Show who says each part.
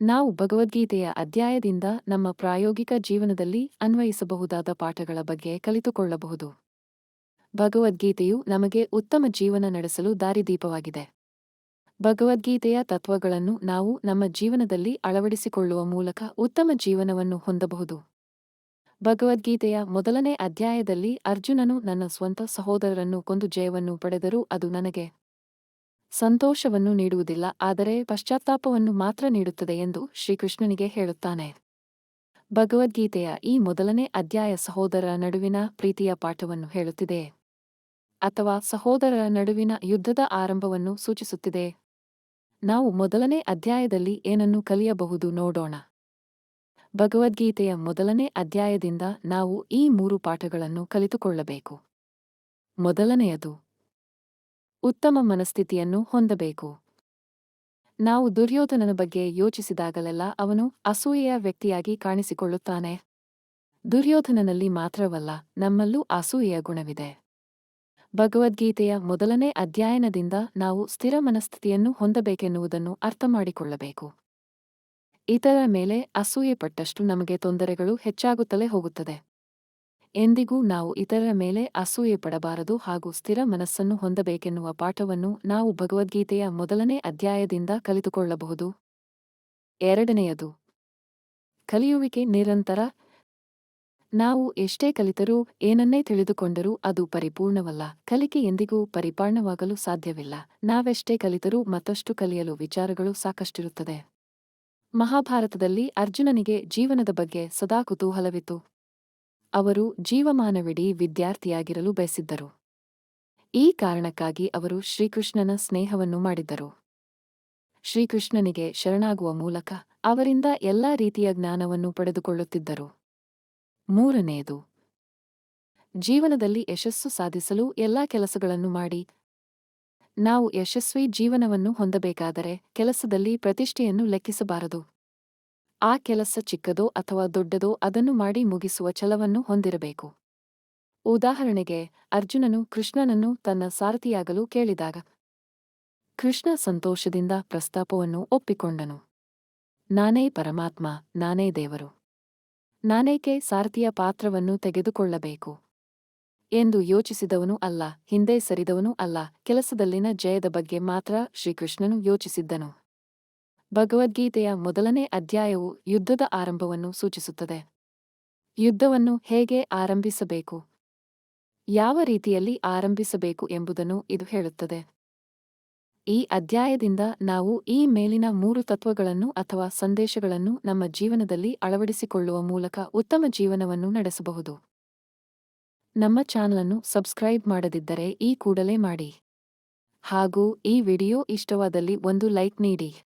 Speaker 1: ನಾವು ಭಗವದ್ಗೀತೆಯ ಅಧ್ಯಾಯದಿಂದ ನಮ್ಮ ಪ್ರಾಯೋಗಿಕ ಜೀವನದಲ್ಲಿ ಅನ್ವಯಿಸಬಹುದಾದ ಪಾಠಗಳ ಬಗ್ಗೆ ಕಲಿತುಕೊಳ್ಳಬಹುದು. ಭಗವದ್ಗೀತೆಯು ನಮಗೆ ಉತ್ತಮ ಜೀವನ ನಡೆಸಲು ದಾರಿದೀಪವಾಗಿದೆ. ಭಗವದ್ಗೀತೆಯ ತತ್ವಗಳನ್ನು ನಾವು ನಮ್ಮ ಜೀವನದಲ್ಲಿ ಅಳವಡಿಸಿಕೊಳ್ಳುವ ಮೂಲಕ ಉತ್ತಮ ಜೀವನವನ್ನು ಹೊಂದಬಹುದು. ಭಗವದ್ಗೀತೆಯ ಮೊದಲನೇ ಅಧ್ಯಾಯದಲ್ಲಿ ಅರ್ಜುನನು ನನ್ನ ಸ್ವಂತ ಸಹೋದರರನ್ನು ಕೊಂದು ಜಯವನ್ನು ಪಡೆದರೂ ಅದು ನನಗೆ ಸಂತೋಷವನ್ನು ನೀಡುವುದಿಲ್ಲ, ಆದರೆ ಪಶ್ಚಾತ್ತಾಪವನ್ನು ಮಾತ್ರ ನೀಡುತ್ತದೆ ಎಂದು ಶ್ರೀಕೃಷ್ಣನಿಗೆ ಹೇಳುತ್ತಾನೆ. ಭಗವದ್ಗೀತೆಯ ಈ ಮೊದಲನೇ ಅಧ್ಯಾಯ ಸಹೋದರರ ನಡುವಿನ ಪ್ರೀತಿಯ ಪಾಠವನ್ನು ಹೇಳುತ್ತಿದೆ. ಅಥವಾ ಸಹೋದರರ ನಡುವಿನ ಯುದ್ಧದ ಆರಂಭವನ್ನು ಸೂಚಿಸುತ್ತಿದೆ. ನಾವು ಮೊದಲನೇ ಅಧ್ಯಾಯದಲ್ಲಿ ಏನನ್ನು ಕಲಿಯಬಹುದು ನೋಡೋಣ. ಭಗವದ್ಗೀತೆಯ ಮೊದಲನೇ ಅಧ್ಯಾಯದಿಂದ ನಾವು ಈ ಮೂರು ಪಾಠಗಳನ್ನು ಕಲಿತುಕೊಳ್ಳಬೇಕು. ಮೊದಲನೆಯದು ಉತ್ತಮ ಮನಸ್ಥಿತಿಯನ್ನು ಹೊಂದಬೇಕು. ನಾವು ದುರ್ಯೋಧನನ ಬಗ್ಗೆ ಯೋಚಿಸಿದಾಗಲೆಲ್ಲ ಅವನು ಅಸೂಯೆಯ ವ್ಯಕ್ತಿಯಾಗಿ ಕಾಣಿಸಿಕೊಳ್ಳುತ್ತಾನೆ. ದುರ್ಯೋಧನನಲ್ಲಿ ಮಾತ್ರವಲ್ಲ, ನಮ್ಮಲ್ಲೂ ಅಸೂಯೆಯ ಗುಣವಿದೆ. ಭಗವದ್ಗೀತೆಯ ಮೊದಲನೇ ಅಧ್ಯಯನದಿಂದ ನಾವು ಸ್ಥಿರ ಮನಸ್ಥಿತಿಯನ್ನು ಹೊಂದಬೇಕೆನ್ನುವುದನ್ನು ಅರ್ಥಮಾಡಿಕೊಳ್ಳಬೇಕು. ಇತರ ಮೇಲೆ ಅಸೂಯೆ ಪಟ್ಟಷ್ಟು ನಮಗೆ ತೊಂದರೆಗಳು ಹೆಚ್ಚಾಗುತ್ತಲೇ ಹೋಗುತ್ತದೆ. ಎಂದಿಗೂ ನಾವು ಇತರರ ಮೇಲೆ ಅಸೂಯೆ ಪಡಬಾರದು ಹಾಗೂ ಸ್ಥಿರ ಮನಸ್ಸನ್ನು ಹೊಂದಬೇಕೆನ್ನುವ ಪಾಠವನ್ನು ನಾವು ಭಗವದ್ಗೀತೆಯ ಮೊದಲನೇ ಅಧ್ಯಾಯದಿಂದ ಕಲಿತುಕೊಳ್ಳಬಹುದು. ಎರಡನೆಯದು, ಕಲಿಯುವಿಕೆ ನಿರಂತರ. ನಾವು ಎಷ್ಟೇ ಕಲಿತರೂ ಏನನ್ನೇ ತಿಳಿದುಕೊಂಡರೂ ಅದು ಪರಿಪೂರ್ಣವಲ್ಲ, ಕಲಿಕೆ ಎಂದಿಗೂ ಪರಿಪೂರ್ಣವಾಗಲು ಸಾಧ್ಯವಿಲ್ಲ. ನಾವೆಷ್ಟೇ ಕಲಿತರೂ ಮತ್ತಷ್ಟು ಕಲಿಯಲು ವಿಚಾರಗಳು ಸಾಕಷ್ಟಿರುತ್ತದೆ. ಮಹಾಭಾರತದಲ್ಲಿ ಅರ್ಜುನನಿಗೆ ಜೀವನದ ಬಗ್ಗೆ ಸದಾ ಕುತೂಹಲವಿತ್ತು. ಅವರು ಜೀವಮಾನವಿಡೀ ವಿದ್ಯಾರ್ಥಿಯಾಗಿರಲು ಬಯಸಿದ್ದರು. ಈ ಕಾರಣಕ್ಕಾಗಿ ಅವರು ಶ್ರೀಕೃಷ್ಣನ ಸ್ನೇಹವನ್ನು ಮಾಡಿದ್ದರು. ಶ್ರೀಕೃಷ್ಣನಿಗೆ ಶರಣಾಗುವ ಮೂಲಕ ಅವರಿಂದ ಎಲ್ಲಾ ರೀತಿಯ ಜ್ಞಾನವನ್ನು ಪಡೆದುಕೊಳ್ಳುತ್ತಿದ್ದರು. ಮೂರನೆಯದು, ಜೀವನದಲ್ಲಿ ಯಶಸ್ಸು ಸಾಧಿಸಲು ಎಲ್ಲಾ ಕೆಲಸಗಳನ್ನು ಮಾಡಿ. ನಾವು ಯಶಸ್ವಿ ಜೀವನವನ್ನು ಹೊಂದಬೇಕಾದರೆ ಕೆಲಸದಲ್ಲಿ ಪ್ರತಿಷ್ಠೆಯನ್ನು ಲೆಕ್ಕಿಸಬಾರದು. ಆ ಕೆಲಸ ಚಿಕ್ಕದೋ ಅಥವಾ ದೊಡ್ಡದೋ ಅದನ್ನು ಮಾಡಿ ಮುಗಿಸುವ ಛಲವನ್ನು ಹೊಂದಿರಬೇಕು. ಉದಾಹರಣೆಗೆ, ಅರ್ಜುನನು ಕೃಷ್ಣನನ್ನು ತನ್ನ ಸಾರಥಿಯಾಗಲು ಕೇಳಿದಾಗ, ಕೃಷ್ಣ ಸಂತೋಷದಿಂದ ಪ್ರಸ್ತಾಪವನ್ನು ಒಪ್ಪಿಕೊಂಡನು. ನಾನೇ ಪರಮಾತ್ಮ, ನಾನೇ ದೇವರು. ನಾನೇಕೆ ಸಾರಥಿಯ ಪಾತ್ರವನ್ನು ತೆಗೆದುಕೊಳ್ಳಬೇಕು? ಎಂದು ಯೋಚಿಸಿದವನು ಅಲ್ಲ, ಹಿಂದೆ ಸರಿದವನು ಅಲ್ಲ, ಕೆಲಸದಲ್ಲಿನ ಜಯದ ಬಗ್ಗೆ ಮಾತ್ರ ಶ್ರೀಕೃಷ್ಣನು ಯೋಚಿಸಿದ್ದನು. ಭಗವದ್ಗೀತೆಯ ಮೊದಲನೇ ಅಧ್ಯಾಯವು ಯುದ್ಧದ ಆರಂಭವನ್ನು ಸೂಚಿಸುತ್ತದೆ. ಯುದ್ಧವನ್ನು ಹೇಗೆ ಆರಂಭಿಸಬೇಕು? ಯಾವ ರೀತಿಯಲ್ಲಿ ಆರಂಭಿಸಬೇಕು ಎಂಬುದನ್ನು ಇದು ಹೇಳುತ್ತದೆ. ಈ ಅಧ್ಯಾಯದಿಂದ ನಾವು ಈ ಮೇಲಿನ ಮೂರು ತತ್ವಗಳನ್ನು ಅಥವಾ ಸಂದೇಶಗಳನ್ನು ನಮ್ಮ ಜೀವನದಲ್ಲಿ ಅಳವಡಿಸಿಕೊಳ್ಳುವ ಮೂಲಕ ಉತ್ತಮ ಜೀವನವನ್ನು ನಡೆಸಬಹುದು. ನಮ್ಮ ಚಾನಲನ್ನು ಸಬ್ಸ್ಕ್ರೈಬ್ ಮಾಡದಿದ್ದರೆ ಈ ಕೂಡಲೇ ಮಾಡಿ. ಹಾಗೂ ಈ ವಿಡಿಯೋ ಇಷ್ಟವಾದಲ್ಲಿ ಒಂದು ಲೈಕ್ ನೀಡಿ.